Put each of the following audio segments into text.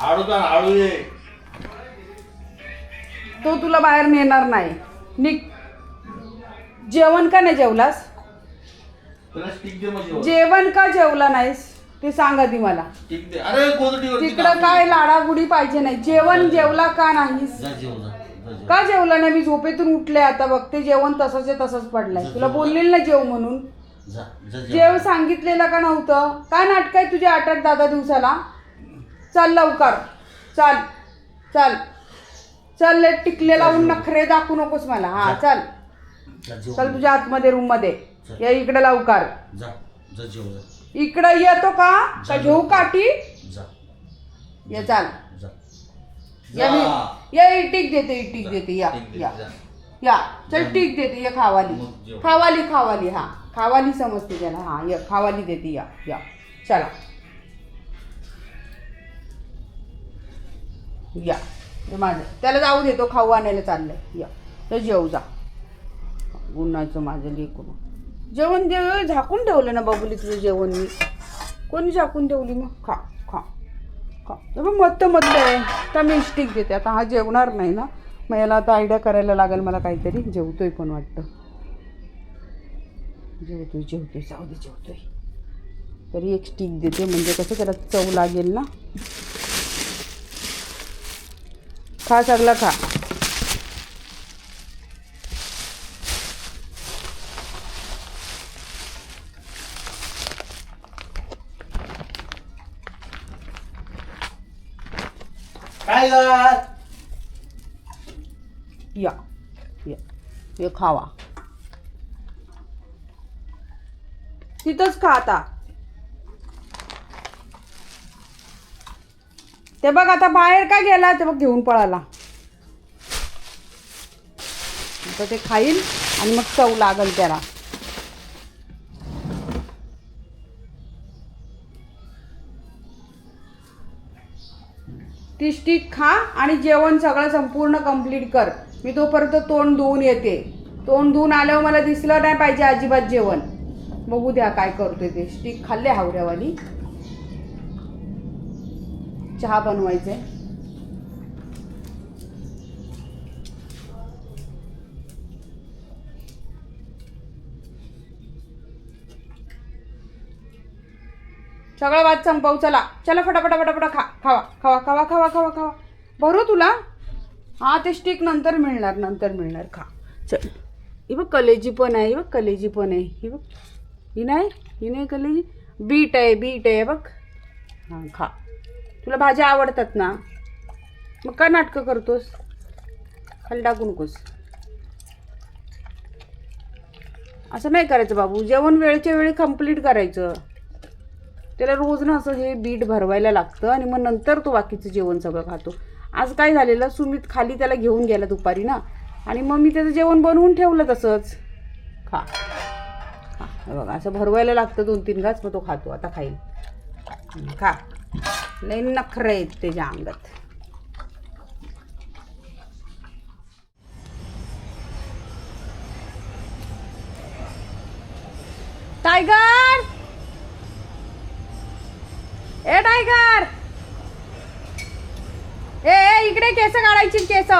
ये. तो तुला बाहेर नेणार नाही. निक जेवण का नाही जेवलास? तुला स्टिक दे म्हणजे जेवण. का जेवला नाहीस? ते सांग आधी मला. स्टिक दे. अरे गोदडीवर तिकडं काय लाडागुडी पाहिजे नाही. जेवण जेवला का नाहीस? जा जेव जा जा जेव. का जेवला नाही? मी झोपेतून उठले आता. बघते जेवण तसंच आहे तसंच पडलंय. तुला बोललेलं ना जेव म्हणून. जा जा जेव. जेव सांगितलेलं का नव्हतं? काय नाटक आहे तुझ्या आठ आठ दादा दिवसाला? चाल लवकर. चाल. चाल. चल टिकले लावून नखरे दाखवू नकोस मला. हा चल. जा जेव. चल तुझ्या आतमध्ये रूममध्ये या इकडे लवकर. जा. जा जेव जा. इकडे येतो का? का घेऊ काठी? जा. ये चाल. जा. या मी या इटीक देते इटीक देते. या या. जा. या. चल टीक देते ये खावाली. जेव. खावाली खावाली हा. खावाली समजते त्याला. हा या खावाली देते या या. चला. या. माझं. त्याला जाऊ देतो खाऊ आणायला चाललंय. या. तर जेव जा. उन्हाचं माझं लेकून जेवण दे झाकून ठेवलं ना बाबुली तुझं जेवण मी. कोणी झाकून ठेवली मग? खा खा खा. मग बघ मत्त मधलं आहे. तर मी स्टिक देते. आता हा जेवणार नाही ना. मग याला आता आयडिया करायला लागेल मला काहीतरी. जेवतोय पण वाटतं. जेवतोय जेवतोय. जाऊ दे जेवतोय. तरी एक स्टिक देते. म्हणजे कसं त्याला चव लागेल ना. खा सगळा खा. काय या या खावा. तिथंच खा आता. ते बघ आता बाहेर का गेला? ते बघ घेऊन पळाला. आता ते खाईल आणि मग चव लागल त्याला. ती स्टिक खा आणि जेवण सगळं संपूर्ण कंप्लीट कर. मी तोपर्यंत तोंड धुवून येते. तोंड धुवून आल्यावर मला दिसलं नाही पाहिजे अजिबात जेवण. बघू द्या काय करतोय ते. स्टिक खाल्ले हावऱ्यावाली. चहा बनवायचे. सगळं वाद संपवू चला. चला फटाफटा फटाफटा खा खावा खावा खावा खावा खावा खावा. भरू तुला? हां ते स्टिक नंतर मिळणार नंतर मिळणार. खा. चल. ही बघ कलेजी पण आहे बघ कलेजी पण आहे. ही बघ. ही नाही? ही नाही कलेजी? बीट आहे बीट आहे बघ. हां खा. तुला भाज्या आवडतात ना? मग का नाटकं करतोस? खाली टाकू नकोस. असं नाही करायचं बाबू. जेवण वेळच्या वेळी कंप्लीट करायचं. त्याला रोज ना असं हे बीट भरवायला लागतं आणि मग नंतर तो बाकीचं जेवण सगळं खातो. आज काय झालेलं? सुमित खाली त्याला घेऊन गेला दुपारी ना. आणि मग मी त्याचं जेवण बनवून ठेवलं तसंच. खा. बघा असं भरवायला लागतं दोन तीन घास मग तो खातो. आता खाईल. खा. लई नखरं आहेत त्याच्या अंगात टायगर ए टायगर ए ए इकडे केस काढायची केस.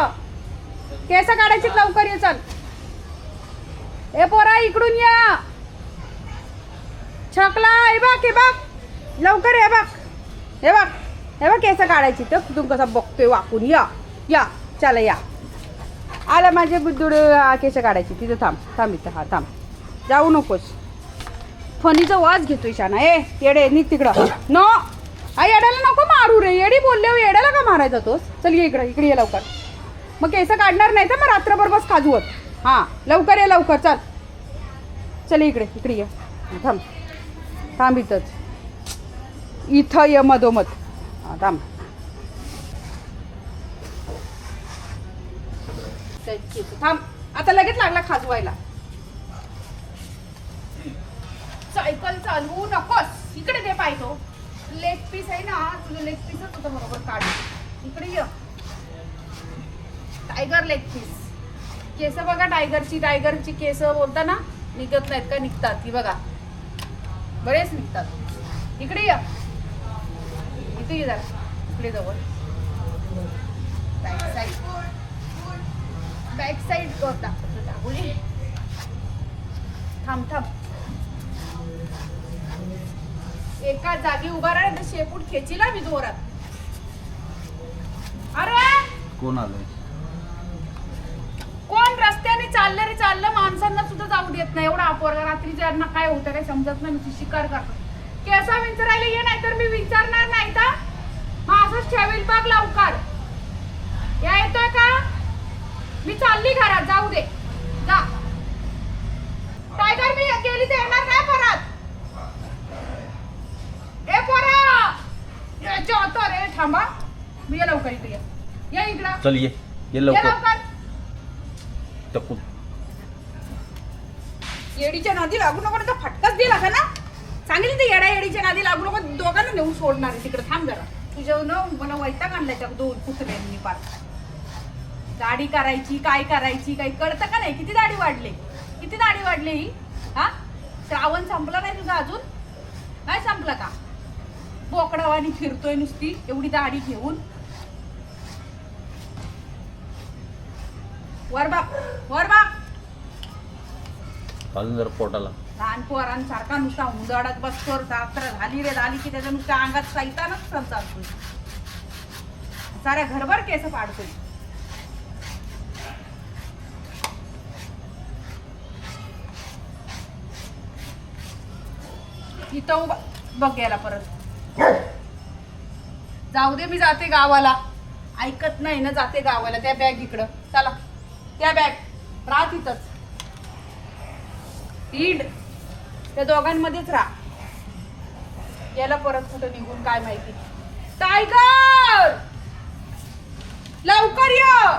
केस काढायची लवकर ये चल. ए पोरा इकडून या. छकला ए बघ ए बघ. लवकर ये बघ. हे बघ हे बघ केस काढायची. तर तू कसा बघतोय वाकून. या या चला या. आला माझे बुद्धुड केस काढायची. तिथं थांब थांब इथं हा थांब. जाऊ नकोस. फणीचा वास घेतोय शाना. ए येडे निघ तिकडं. नो आ येड्याला नको मारू रे. येडी बोलले येड्याला का मारायचा तोस? चल ये इकडं इकडे ये लवकर. मग केस काढणार नाही तर मग रात्रभर बस काजूवत हां लवकर ये लवकर. चल. चल इकडे इकडे ये. थांब. थांब इथंच. इथं ये मधोमध. थांब. थांब. आता लगेच लागला खाजवायला. सायकल चालवू नकोस. इकडे दे पाय तो. लेग पीस आहे ना तुझं लेग पीसच होतं बरोबर काढ इकडे ये. टायगर लेग पीस केस बघा टायगरची टायगरची केस बोलता ना निघत नाहीत का? निघतात. ही बघा. बरेच निघतात. इकडे ये. ये जरा. डिस्प्ले जवळ. बॅक साईड बॅक साईड कर दाखवतो दाबोली थांब थांब. एका जागी उभा राहा शेपूट खेचीला मी जोरात. अरे! कोण आलंय? कोण रस्त्याने चाललं रे चाललं? माणसांना सुद्धा जाऊ देत नाही. एवढा पोरगा रात्री ज्यांना काय होतं काही समजत नाही. नुसती शिकार करतो. केसा विचारायला ये नाही तर मी विचारणार नाही मग असंच ठेवील बघ लवकर. या येतोय का? मी चालली घरात जाऊ दे. जा. टायगर मी गेली तर येणार नाही परत. ए पोरा! याच्या होतं रे थांबा. मी ये लवकर इथे ये. ये इकडं. चल ये. ये ये लवकर. लवकर. टकू येडीच्या नादी लागू नको तर फटकाच दिला का ना? सांगितलं ते येड्या नादी लागू नको दोघांना नेऊन सोडणार आहे तिकडे थांब जरा. तुझ्या न मला वैताग आणलाय त्या दोन कुत्र्यांनी पार. दाढी करायची काय करायची काही कळतं का नाही? किती दाढी वाढली? किती दाढी वाढली ही? हा? श्रावण संपला नाही तुझा अजून? नाही संपला का? बोकडावानी फिरतोय नुसती एवढी दाढी घेऊन. वर बाप वर बाप अजून पोटाला. लहान पोरांसारखा नुसता उंदडत बसतो रात्र झाली रे झाली की त्याच्या नुसत्या अंगात सैतानच चालतो साऱ्या घरभर केस पाडतोय. इथं उभा बघ गेला परत. जाऊ दे मी जाते गावाला. ऐकत नाही ना जाते गावाला. त्या बॅग इकडं. चला. त्या बॅग. राहत इथंच त्या दोघांमध्येच राहा. याला परत कुठं निघून काय माहिती. टायगर! लवकर ये!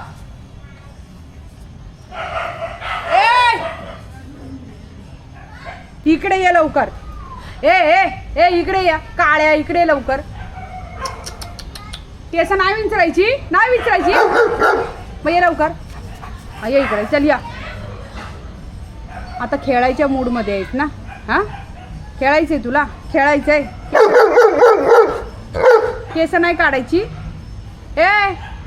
ए! इकडे ये लवकर. ए ए ए इकडे या. काळ्या इकडे लवकर. केस नाही विचारायची नाही विचारायची. मग ये लवकर. ये इकडे. चल या. आता खेळायच्या मूडमध्ये आहेत ना. हा? खेळायचंय तुला? खेळायचंय. केस नाही काढायची? ए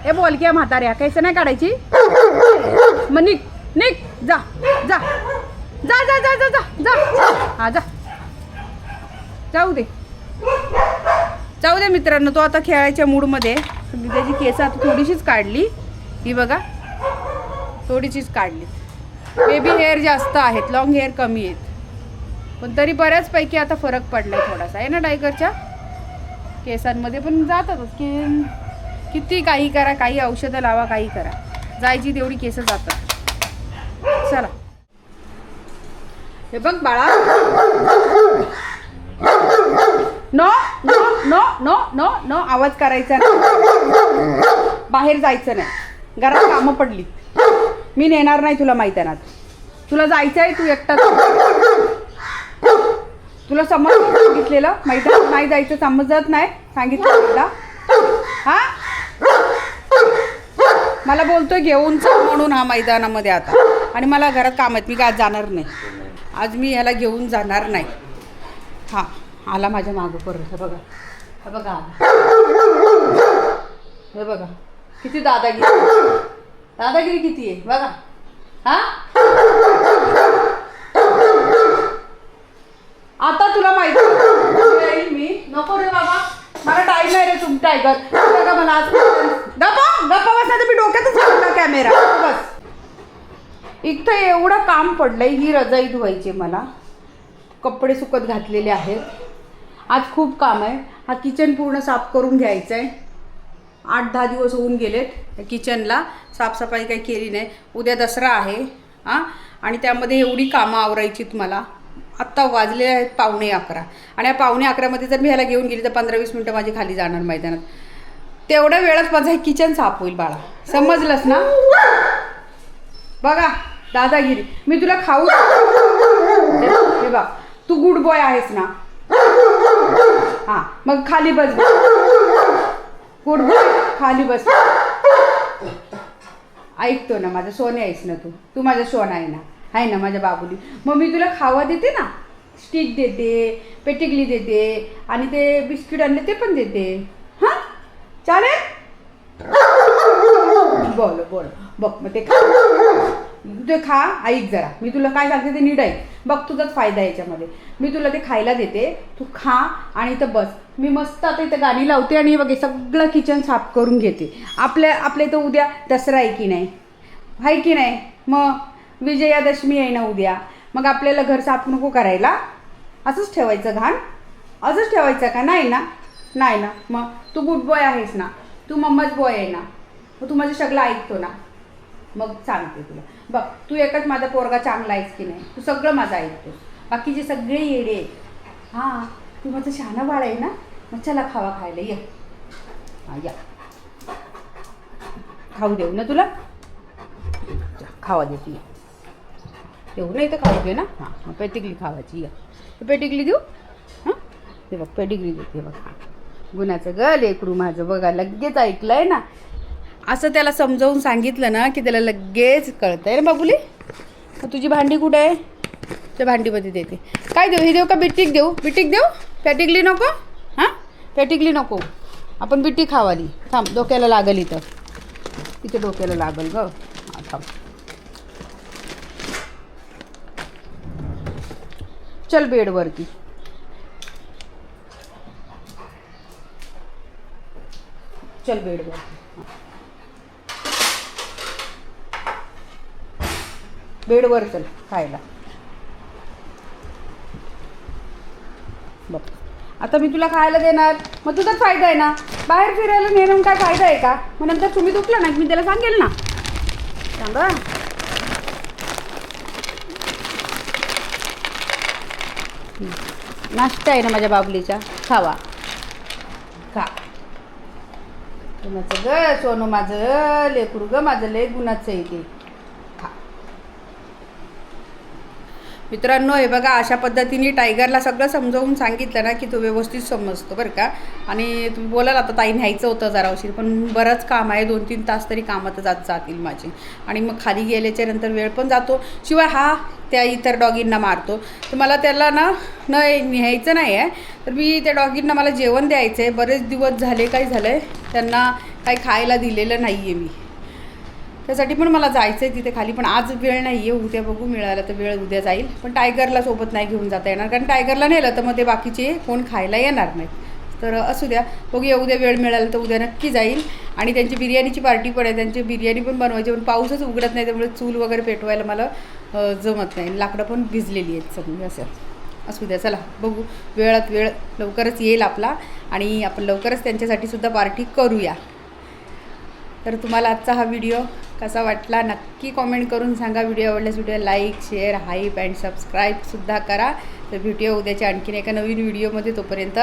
ए बोल की म्हाताऱ्या केस नाही काढायची? मग निक निक जा जा. जा जा जा जा जा जा. हा जा. जाऊ दे. जाऊ दे मित्रांनो तो आता खेळायच्या मूडमध्ये. मी त्याची केस आता थोडीशीच काढली. ही बघा. थोडीशीच काढली. बेबी हेअर जास्त आहेत लॉंग हेअर कमी आहेत. पण तरी बऱ्याचपैकी आता फरक पडलाय थोडासा. आहे ना टायगरच्या केसांमध्ये पण जातातच. की किती काही करा काही औषधं लावा काही करा. जायची तेवढी केसं जातात. चला. हे बघ बाळा. No no no no no no आवाज करायचा नाही. बाहेर जायचं नाही. घरात कामं पडली. मी नेणार नाही तुला माहीत आहे ना तुला जायचं आहे तू एकटा तुला समज सांगितलेलं? मैदानात नाही जायचं समजत नाही. सांगितलं तुला? हा? मला बोलतोय घेऊन चल म्हणून हा मैदानामध्ये आता. आणि मला घरात काम आहेत मी काय जाणार नाही. आज मी ह्याला घेऊन जाणार नाही. हा आला माझ्या मागं परत हे बघा. हे बघा हे बघा. किती दादागिरी दादागिरी किती आहे? बघा. हा आता तुला माहिती येईल मी नको रे बाबा मला टाईम नाही रे तुम टायगर बघा मला आज गप्पा गप्पा बस तर मी डोक्यातच घालणार कॅमेरा बस. इथं एवढं काम पडलंय ही रजाई धुवायची मला. कपडे सुकत घातलेले आहेत. आज खूप काम आहे. हा किचन पूर्ण साफ करून घ्यायचं आहे आठ दहा दिवस होऊन गेलेत किचनला साफसफाई काही केली नाही. उद्या दसरा आहे हां. आणि त्यामध्ये एवढी कामं आवरायचीत मला. आत्ता वाजले आहेत पावणे अकरा. आणि या पावणे अकरामध्ये जर मी ह्याला घेऊन गेली तर पंधरा वीस मिनटं माझी खाली जाणार मैदानात. तेवढ्या वेळात माझं हे किचन साफ होईल बाळा. समजलंस ना? बघा दादागिरी. मी तुला खाऊ हे बघ तू गुड बॉय आहेस ना? हां मग खाली बस गुड बॉय खाली बस. ऐकतो ना माझं सोने आहेस ना तू? तू माझं सोना आहे ना? आहे ना माझ्या बाबुली. मग मी तुला खावा देते ना. स्टिक देते पेटिकली देते आणि ते बिस्किट आणले ते पण देते. हां? चालेल? बोल बोल. बघ मग ते खा. ते खा ऐक जरा. मी तुला काय सांगते ते नीट ऐक. बघ तुझाच फायदा याच्यामध्ये. मी तुला ते खायला देते. तू खा आणि इथं बस. मी मस्त आता इथं गाणी लावते आणि बघे सगळं किचन साफ करून घेते. आपल्या आपल्या इथं उद्या दसरा आहे की नाही? आहे की नाही? मग विजयादशमी आहे ना उद्या. मग आपल्याला घर साफ नको करायला. असंच ठेवायचं घाण. असंच ठेवायचं का? नाही ना. नाही ना. मग तू गुड बॉय आहेस ना. तू मम्माच बॉय आहे ना. मग तू माझं सगळं ऐकतो ना. मग सांगते तुला. बघ तू एकच माझा पोरगा चांगला आहेस की नाही? तू सगळं माझं ऐकतो बाकीचे सगळे येडे आहेत. हां तू माझं शहाणा बाळ आहे ना? मग चला खावा खायला. ये. हां या. खाऊ देऊ ना तुला? जा, खावा देते. ये तेवढं नाही तर खाऊ दे ना? हां पेटिकली खावायची या. पेटिकली देऊ? हां? ते बघ पेटिकली देते बघ गुणाचं ग लेकरू माझं. बघा लगेच ऐकलंय ना? असं त्याला समजावून सांगितलं ना की त्याला लगेच कळतंय. ना बाबुली मग तुझी भांडी कुठे आहे? त्या भांडीमध्ये देते. काय देऊ? हे देऊ का बिट्टीक देऊ? बिट्टीक देऊ? पॅटिकली नको? हां? पॅटिकली नको. आपण बिट्टी खावाली. थांब डोक्याला लागल इथं. इथे डोक्याला लागल ग हां थांब चल बेडवरती. चल बेडवरती. बेडवर चल खायला. बघ. आता मी तुला खायला देणार. मग तुझाच फायदा आहे ना? बाहेर फिरायला नेणं काय फायदा आहे का? मग नंतर तुम्ही दुखला ना मी त्याला सांगेल ना. सांगा. नाश्ता आहे ना माझ्या बाबलीचा. खावा. खा. गुणाचं ग सोनू माझं लेकरू ग माझं लय गुणाचं आहे ते. मित्रांनो हे बघा अशा पद्धतीने टायगरला सगळं समजावून सांगितलं ना की तो व्यवस्थित समजतो बरं का. आणि तुम्ही बोलाल आता ताई न्यायचं होतं जरा उशीर पण बरंच काम आहे दोन तीन तास तरी कामात जात जातील माझे. आणि मग खाली गेल्याच्यानंतर वेळ पण जातो. शिवाय हा त्या इतर डॉगींना मारतो. तर मला त्याला ना न न्यायचं नाही आहे तर मी त्या डॉगींना मला जेवण द्यायचं आहे बरेच दिवस झाले काय झालं आहे त्यांना काही खायला दिलेलं नाही आहे मी. त्यासाठी पण मला जायचं आहे तिथे खाली पण आज वेळ नाही आहे उद्या बघू मिळालं तर वेळ उद्या जाईल. पण टायगरला सोबत नाही घेऊन जाता येणार. कारण टायगरला नेलं तर मग ते बाकीचे कोण खायला येणार नाहीत. तर असू द्या. बघूया उद्या वेळ मिळाला तर उद्या नक्की जाईल. आणि त्यांची बिर्याणीची पार्टी पण आहे. त्यांची बिर्याणी पण बनवायची पण पाऊसच उघडत नाही. त्यामुळे चूल वगैरे पेटवायला मला जमत नाही. लाकडं पण भिजलेली आहेत सगळी असं. असू द्या चला बघू. वेळात वेळ लवकरच येईल आपला. आणि आपण लवकरच त्यांच्यासाठी सुद्धा पार्टी करूया. तर तुम्हाला आजचा हा व्हिडिओ कसा वाटला नक्की कॉमेंट करून सांगा. व्हिडिओ आवडल्यास video like share hype and सबस्क्राईबसुद्धा करा. तर भेटूया उद्याच्या आणखीन एका नवीन व्हिडिओमध्ये तोपर्यंत